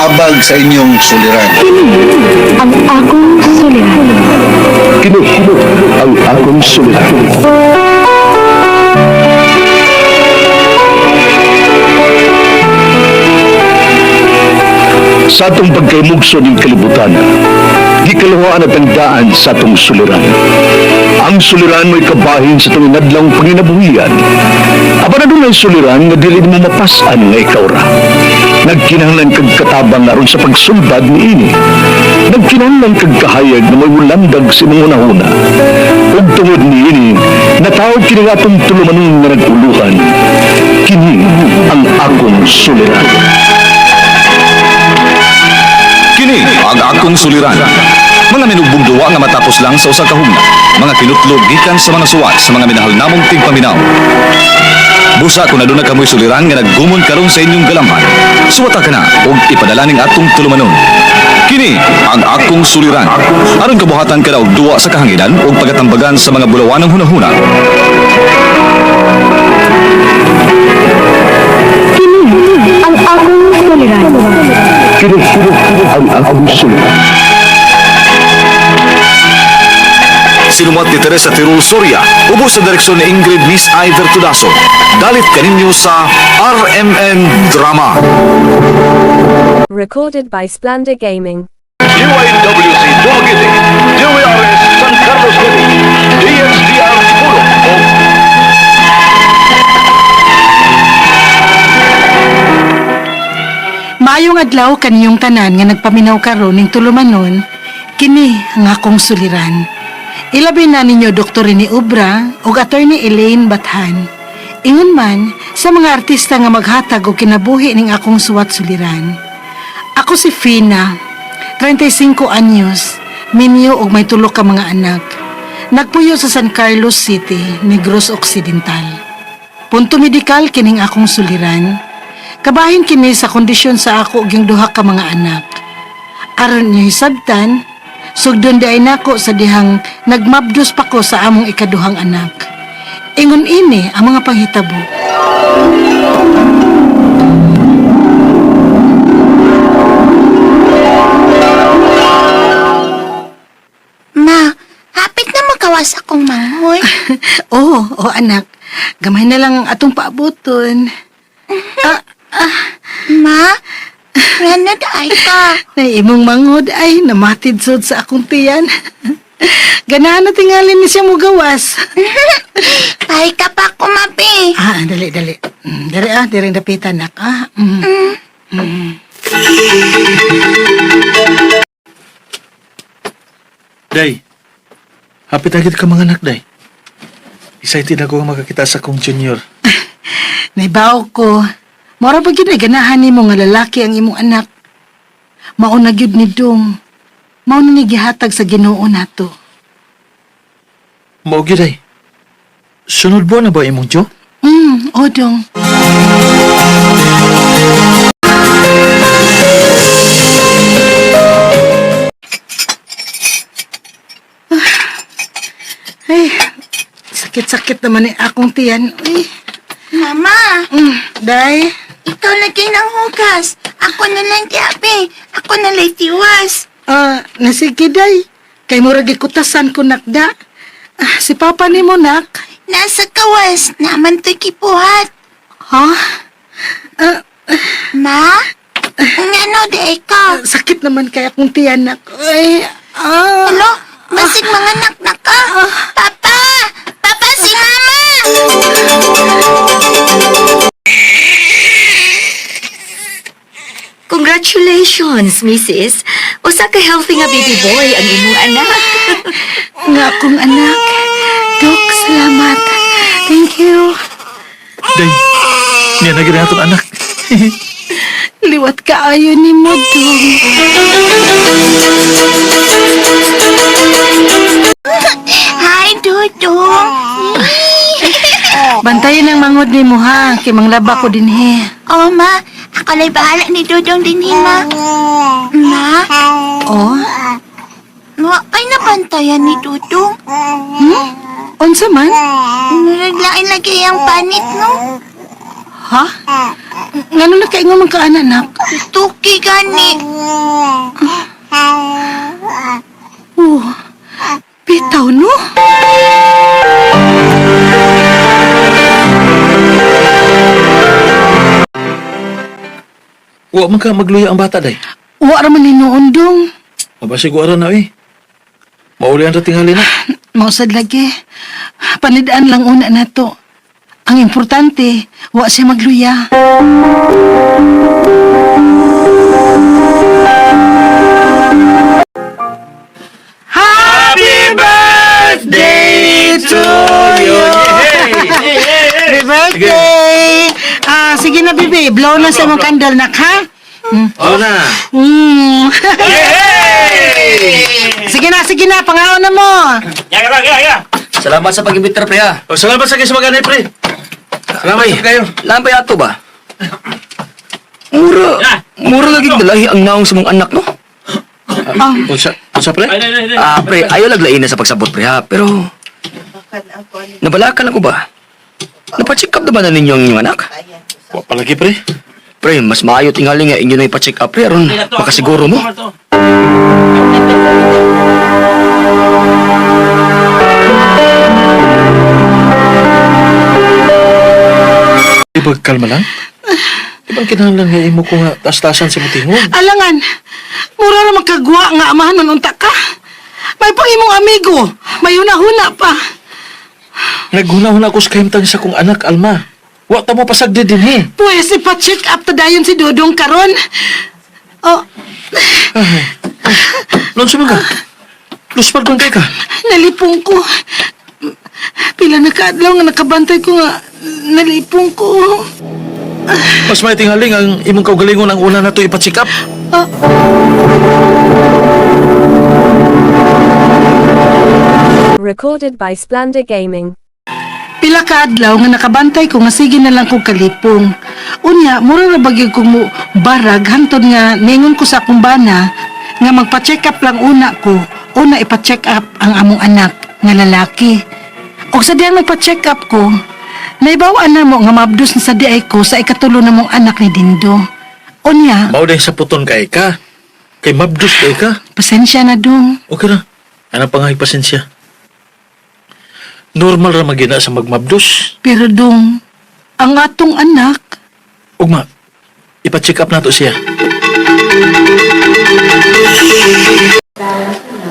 kaabag sa inyong suliran. Ang akong suliran. Kini ang akong suliran. Sa atong pagkaymugso ng kalibutan, gikaluhaan at ang daan sa atong suliran. Ang suliran mo'y kabahin sa itong inadlang panginabuhian. Aba na doon ay suliran nga dili mo mapasan nga ikaw ra. Nagkinahanglan kag katabang aron sa pagsulbad ni ini. Nagkinahanglan kag kahayag na may ulandag sa imong unahuna. Ug tungod ni ini, natawag kini nga atong tulumanon nga naguluhan. Kini ang akong suliran. Kini ang akong suliran. Mga minugbong duwa nga matapos lang sa usa ka hugna. Mga kinutlog gikan sa mga suwat sa mga minahal namong tigpaminaw. Busa kung aduna kamoy suliran nga naggumon karon sa inyong galamhan. Suwata ka na ug ipadala ning atong tulumanon. Kini ang akong suliran. Aron kabuhatan ka og duwa sa kahanginan ug pagatambagan sa mga bulawanong hunahuna. Kini ang akong suliran. Kini ang akong suliran. Sinumat ni Teresa Tirul Soria, ubos sa direksyon ni Ingrid Miss Iver Tudaso. Dalit kaninyo sa RMN Drama. Recorded by Splendor Gaming. UIWC Dumaguete, DWRS San Carlos City, DSDR Pulo o Maayong adlaw kaniyong tanan nga nagpaminaw karon ning tulumanon, kini ang akong suliran. Ilabi na ninyo Dr. ni Ubra ug Attorney Elaine Bathan. Ingon man sa mga artista nga maghatag og kinabuhi ning akong suwat suliran. Ako si Fina, 35 anyos, minyo og may tulo ka mga anak. Nagpuyo sa San Carlos City, Negros Occidental. Punto medikal kining akong suliran. Kabahin kini sa kondisyon sa ako ug yung duha ka mga anak. Aron niyo hisabtan, sugdon di ay nako sa dihang nagmabdos pa ko sa among ikaduhang anak. Ingon ini ang mga panghitabo. Ma, hapit na makawas akong mangoy. oh, oh anak, gamay na lang ang atong paabuton. Ma, ranad ay ka. Na imong mangod ay namatid sud sa akong tiyan. Ganahan na tingalin ni siya mo gawas. Pahay ka pa ako, mapi. ah, dali, dali. Mm, Dali ah, diri dapitan nak. Ah, mm. Mm. Day, hapit agad ka mga anak, Day. Excited ako nga makakita sa kong junior. Naibaw ko. Mora ba gyud ay ganahan nimo nga lalaki ang imong anak? Mao na gyud ni Dong. Mao na ni gihatag sa Ginoo nato. Maugi, Day. Sunod buwan na ba imong Jo? Mm, o Dong. Ah. Ay, sakit-sakit naman ni akong tiyan. Ay, Mama, mm, day. Ikaw lagi ng hugas. Ako na lang tiapi. Ako na lang tiwas. Ah, nasige day. Kay murag gikutasan ko nakda. Ah, si papa ni mo nak. Nasa kawas, naman to'y kipuhat. Ha? Ah, Ma, ang ano di ka? sakit naman kaya akong tiyan nak. Ay, ah. Alo, basig mga anak na ka. Papa! Papa, si Mama! Congratulations, Mrs. Usa ka healthy nga baby boy ang imong anak. Nga akong anak. Dok, salamat. Thank you. Day, niya na gina atong anak. Liwat ka ayo ni mo, Dong. Hi, Dudong. Bantayan ang mangod ni mo ha. Kay manglaba ko din he. Oh, ma. Ako na'y bahala ni Dudong din, ma. Ma, Oh? wa kay nabantayan ni Dudong. Hmm? Unsa man? Nalaglain lagi ang panit, no? Ha? Ngano na kayo nga ka anak? Tuki gani. Oh, bitaw no? Wa man ka magluya ang bata, day. Wa raman ni noon dong. Mabasig ko na, eh. Maulian ra tingali na. Mausad lagi. Panidaan lang una na to. Ang importante, wa siya magluya. Happy birthday to you! Happy birthday! Ah, sige na, bibi. Blow na sa mong candle, nak, ha? Oo na. Mm. sige na, sige na. Pangaon na mo. Salamat sa pag-imbitra, pre, ha. Oh, salamat sa kayo sa mga pre. Salamat sa kayo. Lampay ato ba? Mura, mura lagi dalahi ang naong sa mong anak, no? Ah, Unsa, unsa pre? Ah, pre, ayaw laglain na sa pagsabot, pre, ha? Pero, nabalakan ako ba? Napacheck up na ba na ninyo ang inyong anak? Wa palagi pre. Pre, mas maayo tingali nga inyo na ipacheck up, pre, aron makasiguro mo. Ibag kalma lang. Ibang kinahanglan nga imo ko nga taas-taasan sa mutingog. alangan. Mura na magkagwa nga amahan man unta ka. May pangimong amigo. May huna-huna pa. Naghuna-huna ko sa kahimtang sa kong anak, Alma. Wa ta mo pasagdi din eh. Pwes, ipa-check up ta dayon si Dudong karon. Oh, Lonso man ka? Luspad kay ka? nalipong ko. Pila na kaadlaw nga nakabantay ko nga nalipong ko. Mas may tingaling ang imong kaugalingon ang una na to ipacheck up. Ah, Recorded by Splendor Gaming. Pila ka adlaw nga nakabantay ko nga sige na lang kong kalipong. Unya, mura na bagyog kong mo barag hantod nga ningon ko sa akong bana nga magpa-check up lang una ko. Una ipa-check up ang among anak nga lalaki. O sa diyang nagpa-check up ko, naibawaan na mo nga mabdus na sa diay ko sa ikatulo na mong anak ni Dindo. Unya, Mao din sa puton kay ka. Kay mabdus kay ka. pasensya na dong. Okay na. Ano pa nga pasensya? Normal ra magina sa magmabdus. Pero dong, ang atong anak, Ugma, ipacheck up na to siya.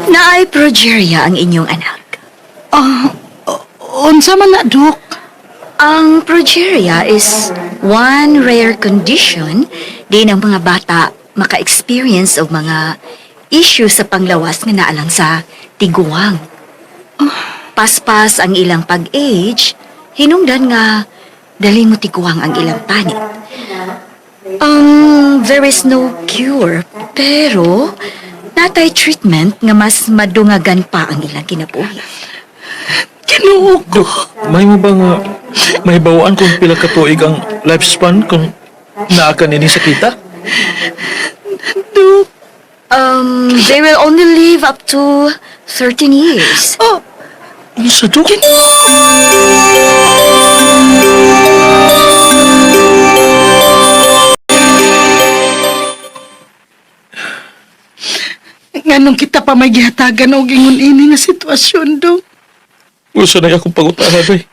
Naay progeria ang inyong anak. ah, unsa man na, Dok? Ang progeria is one rare condition di ng mga bata maka-experience of mga issues sa panglawas nga naalang sa tiguang. Paspas ang ilang pag-age, hinungdan nga dali mo tiguang ang ilang panit. Um, there is no cure, pero natay treatment nga mas madungagan pa ang ilang kinabuhi. Kinuo ko. May mo ba nga may bawaan kung pila ka tuig ang lifespan kung naa ka nini sa kita? Um, they will only live up to 13 years. Oh, sa dok? nganong kita pa may gihatagan og ingon ini nga sitwasyon, Dok? Gusto na akong pangutahan ay.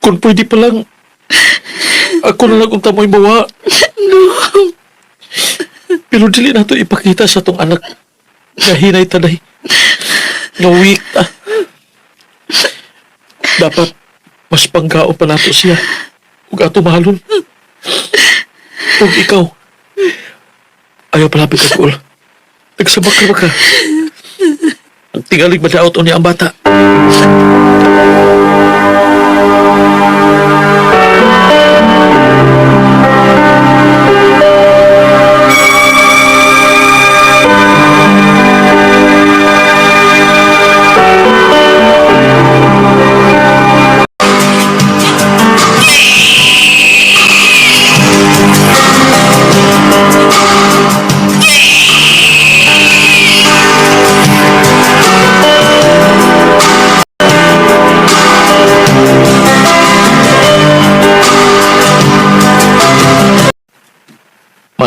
Kung pwede pa lang, ako na lang unta mo'y bawa. Pero dili na to ipakita sa tong anak na hinay tanay. Na weak ta. Dapat mas panggao pa nato siya. Huwag ato mahalon. Huwag ikaw. Ayaw palapit ka, Kul. Nagsabak ka ba ka? Ang tingalig madaot o niya ang bata.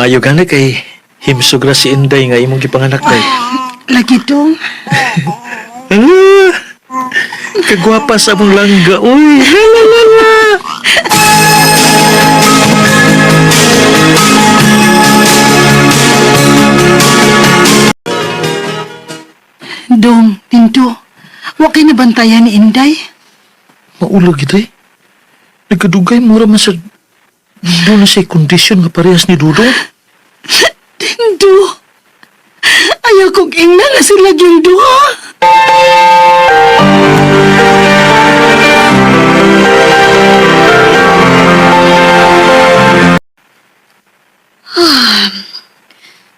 Maayo gani kay himsugra si Inday nga imong gipanganak day. Lagi dong. Ah, kagwapa sa mong langga, uy. La, la, la, la. Dong, Tinto. Wa kay nabantayan ni Inday. Maulog ito eh. Nagkadugay mura man sa... Doon na sa kondisyon nga parehas ni Dudong. Tinto. Ayaw kong ingna na sila yung duha.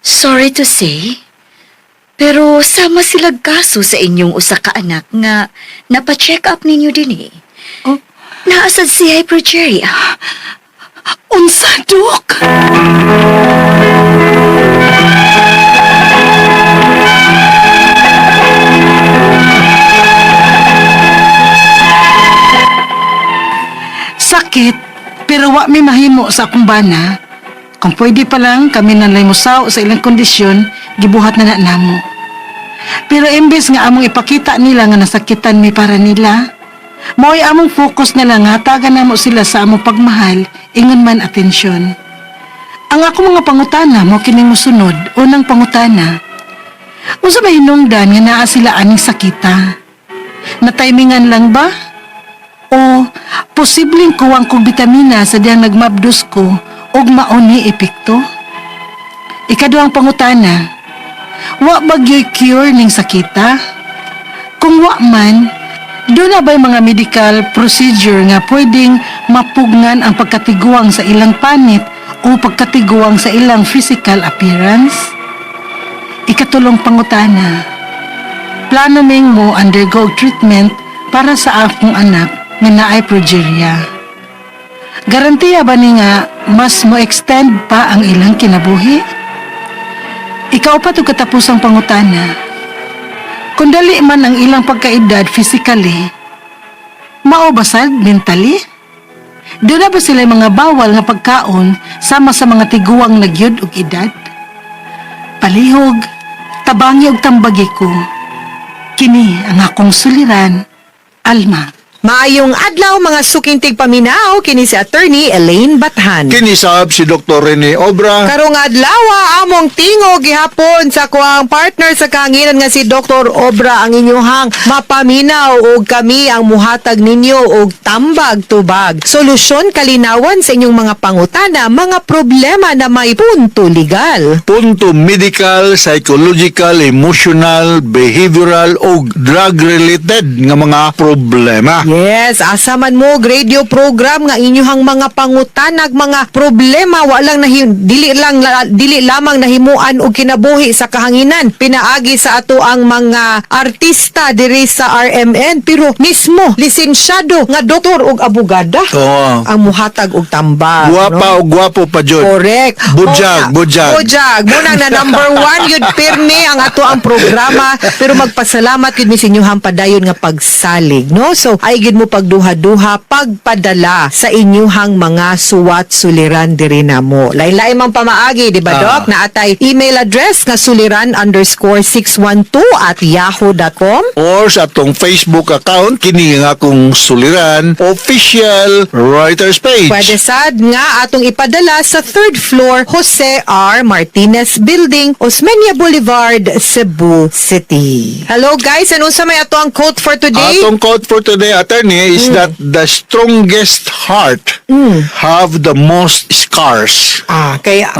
Sorry to say, pero sama sila kaso sa inyong usa ka anak nga napa-check up ninyo din eh. Oh. Naasad si hypergeria. Unsa, Dok? Sakit, pero wa may mahimo sa akong bana. Kung pwede pa lang kami nalay musaw sa ilang kondisyon, gibuhat na na namo. Pero imbes nga among ipakita nila nga nasakitan mi para nila, Mo'y among focus na lang hatagan na mo sila sa among pagmahal, ingon man atensyon. Ang ako mga pangutana mo kining musunod, unang pangutana. Unsa ba hinungdan nga naa sila aning sakita? Natimingan lang ba? O posibleng kuwang kong bitamina sa diyang nagmabdos ko og mauni epekto? Ikaduhang pangutana. Wa ba cure ning sakita? Kung wa man, doon na ba'y mga medical procedure nga pwedeng mapugnan ang pagkatiguang sa ilang panit o pagkatiguang sa ilang physical appearance? Ikatulong pangutana. Plano ming mo undergo treatment para sa akong anak nga naay progeria. Garantiya ba ni nga mas mo extend pa ang ilang kinabuhi? Ikaw pa to katapusang pangutana. Kung dali man ang ilang pagkaedad physically, mao basag mentally? Doon na ba sila mga bawal nga pagkaon sama sa mga tiguang nagyud og edad? Palihog, tabangi og tambagi ko. Kini ang akong suliran, Alma. Maayong adlaw mga sukintig paminaw kini si attorney Elaine Bathan. Kinisab si Dr. Rene Obra. Karong adlaw among tingog gihapon sa kuang partner sa kahanginan nga si Dr. Obra ang inyuhang mapaminaw og kami ang muhatag ninyo og tambag tubag. Solusyon kalinawan sa inyong mga pangutana, mga problema na may punto legal. Punto medical, psychological, emotional, behavioral o drug-related nga mga problema. Yes, asa man mo radio program nga inyuhang mga pangutanag mga problema walang nahi, dili lang la- dili lamang nahimuan og kinabuhi sa kahanginan pinaagi sa ato ang mga artista diri sa RMN pero mismo lisensyado nga doktor ug abogada Oo. ang muhatag og tambag Guwapa o guwapo pa jud. Correct. Budyag, Muna- budyag. Budyag. Muna na number one, yun pirmi ang ato ang programa. Pero magpasalamat yun mi sa inyong padayon nga pagsalig. No? So, ay gid mo pagduha-duha, pagpadala sa inyuhang mga suwat suliran diri na mo. Lain-lain mang pamaagi, di ba, Ah. Doc? Na atay email address nga suliran underscore 612 at yahoo.com. Or sa atong Facebook account, kini nga akong suliran, official writer's page. Pwede sad nga atong ipadala sa third floor Jose R. Martinez Building, Osmeña Boulevard, Cebu City. Hello guys, ano sa may ato ang quote for today? Atong quote for today, attorney, is that the strongest heart have the most scars. Ah, kaya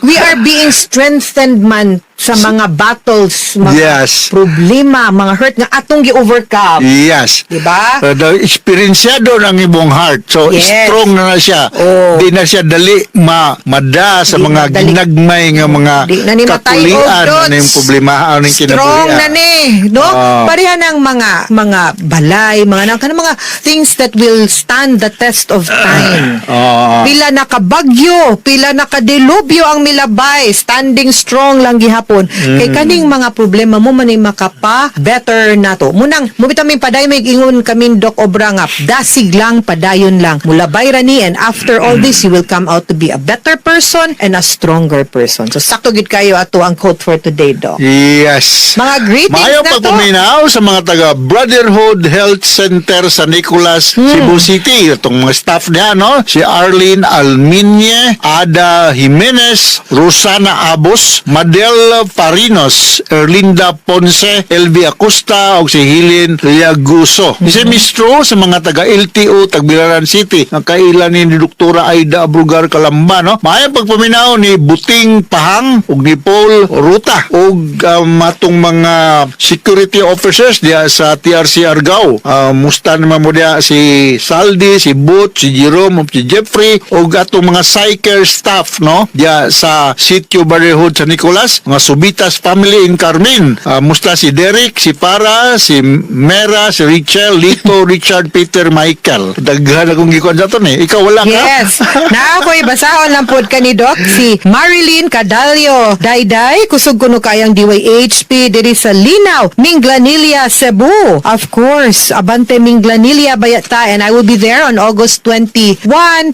we are being strengthened man sa mga battles, mga Yes. problema, mga hurt nga atong gi-overcome. Yes. Diba? Uh, the experienciado ng ibong heart. So, Yes. strong na na siya. Oh. Di na siya dali ma mada sa Di mga madali. ginagmay nga mga Di na matay katulian na dots. yung problema ano yung Strong na ni, no? Ah. Pareha ng mga mga balay, mga nang kanang mga things that will stand the test of time. Ah. Pila nakabagyo, pila nakadilubyo ang milabay, standing strong lang gihapon gihapon kay kaning mga problema mo man makapa better nato munang mo bitaw may paday may ingon kamin Doc Obra nga dasig lang padayon lang mulabay ra ni and after all this you will come out to be a better person and a stronger person so sakto gid kayo ato ang quote for today Doc Yes. mga greetings Maayo na to pagpaminaw sa mga taga Brotherhood Health Center sa Nicolas, Hmm. Cebu City. Itong mga staff niya, no? Si Arlene Alminye, Ada Jimenez, Rosana Abos, Madel Farinos, Erlinda Ponce, Elvi Acosta, o si Hilin Liaguso. Hmm. Si Mistro sa mga taga LTO, Tagbilaran City, ang kailan ni Dr. Aida Abrugar Kalamba, no? Maayo pagpaminaw ni Buting Pahang, ug ni Paul Ruta, ug um, atong mga security officers diya sa TRC Argao. Uh, musta naman mo diya si Saldi, si Butch, si Jerome, si Jeffrey, ug atong mga psycher staff, no? Diya sa Sitio Barriohood sa Nicolas, mga Subitas family in Carmen. Uh, musta si Derek, si Para, si Mera, si Richel, Lito, Richard, Peter, Michael. Daghan akong gikuan sa to ni. Ikaw wala ka? Yes. na ako'y basahon lang pod ka ni Doc si Marilyn Cadalio. Dayday, kusog kuno kayang DYHP diri sa Linaw, Minglanilla, Cebu. Of course, Abante Minglanilla Bayata and I will be there on August 21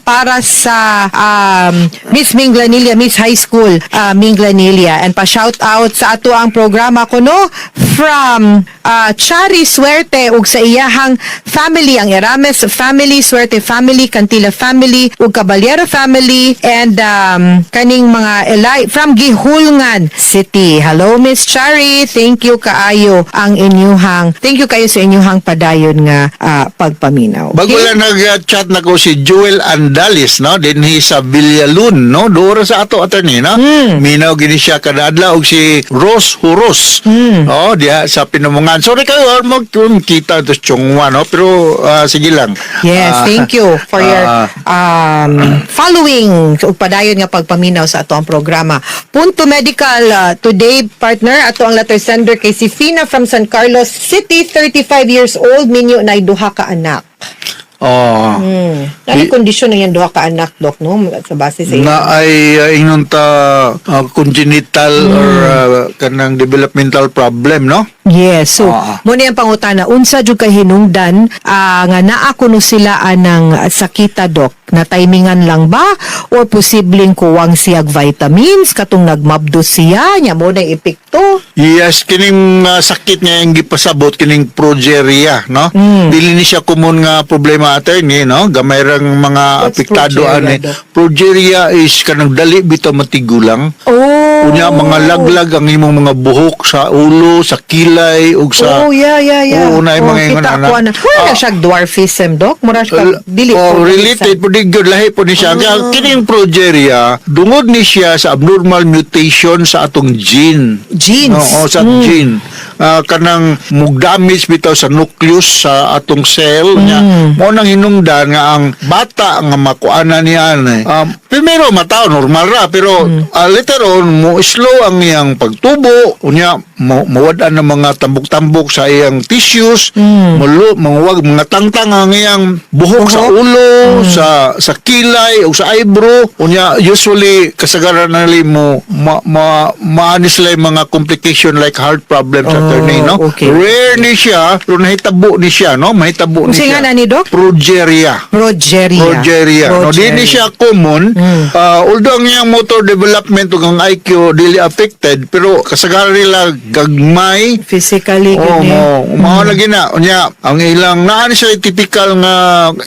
para sa um, Miss Minglanilla, Miss High School uh, Minglanilla. And pa-shout out sa ato ang programa ko no from uh, Chari Suerte ug sa iyahang family ang Erames family, Suerte family, Cantila family ug Caballero family and um, kaning mga Eli from Gihulngan City. Hello Miss Chari, thank you kaayo ang inyuhang thank you kayo sa inyuhang padayon nga ah, pagpaminaw. Bago lang nag-chat na ko si Joel Andalis, no? Dinhi sa Villalun, no? Doon sa ato attorney, no? Hmm. Minaw gini siya kadadla og si Rose Huros. Hmm. Oh, diya sa pinumungan. Sorry kayo, mo kita to chungwa, no? Pero ah, sige lang. Yes, Ah, thank you for your ah, um, following ug padayon nga pagpaminaw sa ato ang programa. Punto Medical uh, today partner ato ang letter sender kay si Fina from San Carlos City, 35 years old, minyo na duha ka anak. Oh. Hmm. Ano kondisyon na yan duha ka anak, Doc, no? Sa base sa na ay uh, ingon ta uh, congenital Hmm. or uh, kanang developmental problem, no? Yes, so Ah. mo na yung pangutana unsa jud kay hinungdan ah, nga naa kuno sila anang sakita dok na timingan lang ba or posibleng kuwang siyag vitamins katong nagmabdo siya nya mo na epekto Yes, kining uh, sakit nga yung gipasabot kining progeria, no? Mm. Dili ni siya common nga problema attorney, no? Gamay rang mga What's apektado progeria, ani. Progeria is kanang dali bitaw matigulang. oh Unya mga laglag ang imong mga buhok sa ulo, sa kilay ug sa Oh, yeah, yeah, yeah. Oo, na yung Oh, mga ingon kita ana. ko ana. Wala Ah, siya dwarfism, Dok. Mura siya dili oh, po related po din yun, lahi po ni siya. Kaya kining progeria, dungod ni siya sa abnormal mutation sa atong gene. Genes. Oo, sa Mm. gene. Ah, kanang mug-damage bitaw sa nucleus sa atong cell niya. Mm. Mo nang hinungdan nga ang bata nga makuana niya eh. Um, primero matao normal ra pero Mm. ah, later on mo slow ang iyang pagtubo unya mawad-an ng mga tambok-tambok sa iyang tissues Mm. mulo manguwag mga tangtang ang iyang buhok sa ulo sa sa kilay o sa eyebrow unya usually kasagaran na mo ma, ma, maani sila yung mga complication like heart problems Oh, attorney no okay. rare ni siya pero nahitabo ni siya no mahitabo ni Kasi nga siya na ni Doc? progeria Progeria. Progeria. No, di ni siya common. Mm. Uh, although ang iyang motor development ug ang IQ dili affected, pero kasagaran nila gagmay. Physically, Oh, gani. mo, mao lagi na. Unya, ang ilang naa ni siya typical nga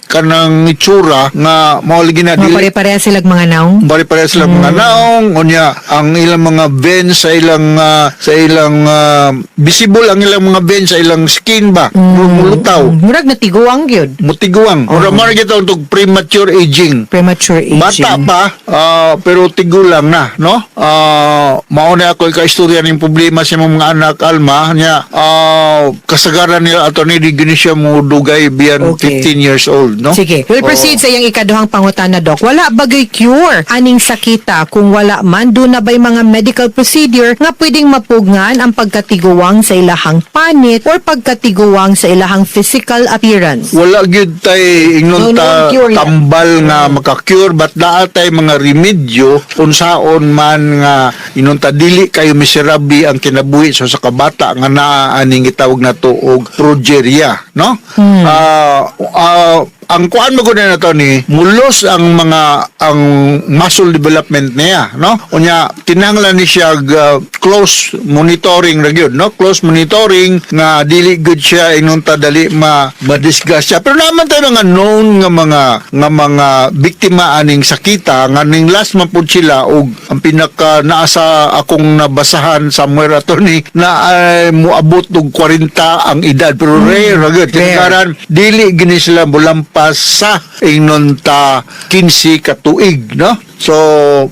kanang itsura nga mao lagi na Mga dili pare-pareha silang mga naong. bari pare sila mga naong unya ang ilang mga veins sa ilang ah, sa ilang ah, visible ang ilang mga veins sa ilang skin ba mulutaw Murag natiguang gyud. mutiguang ora mo kita untuk premature aging Premature aging. Bata pa, ah, pero tigulang na, no? Ah, mauna ako ka-istorya ng problema sa mga anak, Alma, niya, ah, kasagaran nila ato ni di gini siya mo dugay beyond Okay. 15 years old, no? Sige, we'll proceed sa iyang ikaduhang pangutana, Doc. Wala bagay cure aning sakita kung wala man doon na ba'y mga medical procedure nga pwedeng mapugngan ang pagkatiguang pagkaon sa ilahang panit or pagkatiguang sa ilahang physical appearance. wala gyud tay ingnon No, no, ta tambal nga makakure but naa tay mga remedyo unsaon man nga ingnon ta dili kayo miserabi ang kinabuhi so sa kabata nga naa aning gitawag nato og progeria no? Ah, ah, ang kuan mo na to ni mulos ang mga ang muscle development niya no? Unya kinahanglan ni siya uh, close monitoring ra gyud no? Close monitoring nga dili good siya inunta dali ma madisgust siya pero naman tayo nga known nga mga nga mga biktima aning sakita nga ning last man pud sila og ang pinaka naa sa akong nabasahan somewhere ato ni na ay moabot og 40 ang edad. Pero rare ra gyud Kinakaran, dili gini sila mulampas sa ingnon ta 15 ka tuig no? So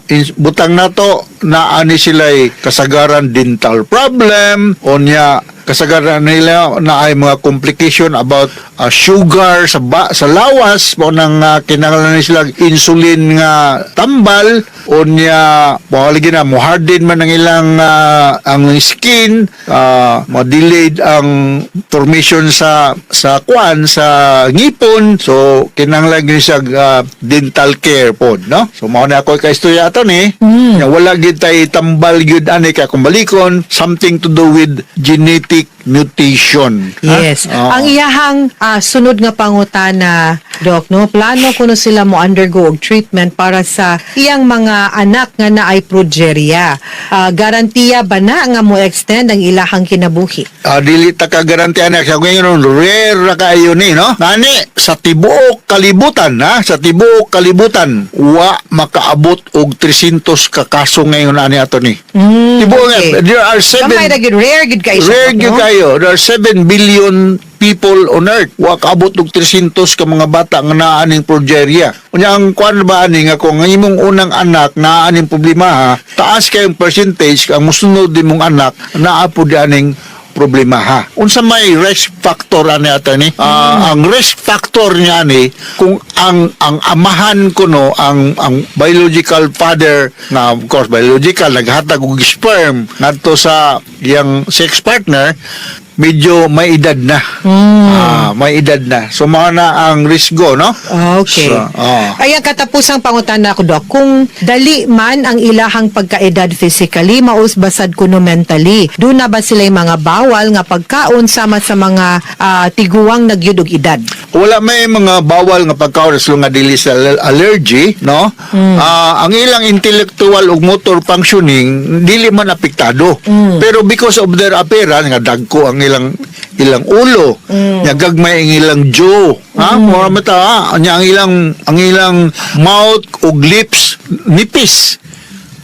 in, butang nato na ani sila kasagaran dental problem onya kasagaran nila na ay mga complication about uh, sugar sa ba, sa lawas mo nang uh, kinahanglan sila insulin nga tambal. Onya mawaligi na mo harden man ang ilang uh, ang skin uh, mo-delayed ang formation sa sa kwan sa ngipon. So kinahanglan gyud siya uh, dental care pod no? So mao na ako kay istorya ato ni. Nga wala gid tay tambal gyud ani kay kung balikon something to do with genetic mutation ha? Yes. Oo. Ang iyahang ah, sunod nga pangutana, Doc, no? Plano kuno sila mo undergo og treatment para sa iyang mga anak nga naay progeria. Ah, garantiya ba na nga mo extend ang ilahang kinabuhi? Ah, dili ta ka garanti anak sa ngayon rare ra kaayo ni no nani sa tibuok kalibutan ha sa tibuok kalibutan wa makaabot og 300 ka kaso ngayon ani ato ni tibuok nga, okay. there are Kamay na 7 gid rare gid kay rare gyud kayo there are 7 billion people on earth. Wa kaabot og 300 ka mga bata nga naa ning progeria. Unya ang kwan ba ani nga kung ang imong unang anak naa ning problema ha? Taas kayong percentage ang musunod imong anak naa pud aning problema ha. Unsa may risk factor ani ata ni? Ah, ang risk factor niya ni kung ang ang amahan ko no ang ang biological father na of course biological naghatag og sperm ngadto sa iyang sex partner medyo may edad na. Ah, may edad na. So mao na ang risgo no? Okay. So, oh. Ay, ang katapusang pangutana ko, Doc, kung dali man ang ilahang pagkaedad physically, maus basad kuno mentally, doon na ba sila mga bawal nga pagkaon sama sa mga ah, tiguang nagyud og edad? Wala may mga bawal nga pagkaon sa nga dili sa al- allergy no? Ah, ang ilang intellectual ug motor functioning dili man apektado. Pero because of their appearance nga dagko ang ilang ilang ulo. Nga gagmay ang ilang jaw. Ha? Mo mata ha? Ang ilang ang ilang mouth ug lips nipis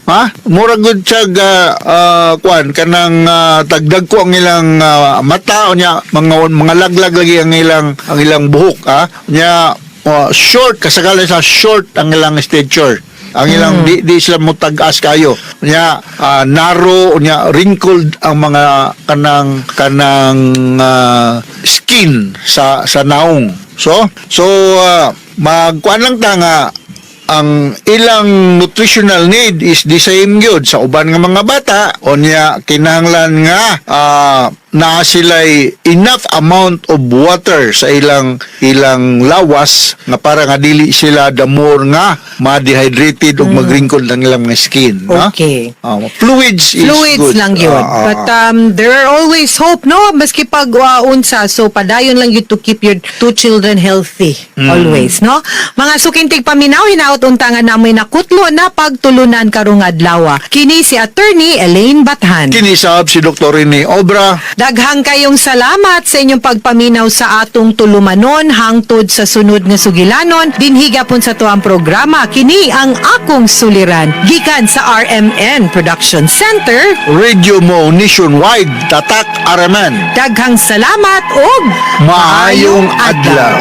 ha? Mura gud siya ga ah, kwan kanang ah, tagdag ko ang ilang ah, mata o niya mga mga laglag lagi ang ilang ang ilang buhok ha? Nya ah, short kasagalan sa short ang ilang stature. Ang ilang di, di sila mo tagas kayo. Nya ah, narrow nya wrinkled ang mga kanang kanang ah, skin sa sa naong. So so uh, magkuan lang ta nga ang ilang nutritional need is the same gyud sa uban nga mga bata onya kinahanglan nga ah, na sila'y enough amount of water sa ilang ilang lawas nga para nga dili sila damor nga ma-dehydrated ug mag-wrinkled ang ilang mga skin? Okay. Ah, fluids is Fluids good. lang yun. Ah, But um, there are always hope, no? Maski pag uh, unsa, so padayon lang yun to keep your two children healthy. Mm. Always, no? Mga sukintig paminaw, hinaot untangan namin na kutlo na pagtulunan karong adlaw. Kini si attorney Elaine Bathan. kinisab si Dr. Rene Obra Daghang kayong salamat sa inyong pagpaminaw sa atong tulumanon hangtod sa sunod nga sugilanon. Dinhiga pun sa tuang programa. Kini ang akong suliran. Gikan sa RMN Production Center. Radio Mo Nationwide Tatak Araman Daghang salamat ug Maayong adlaw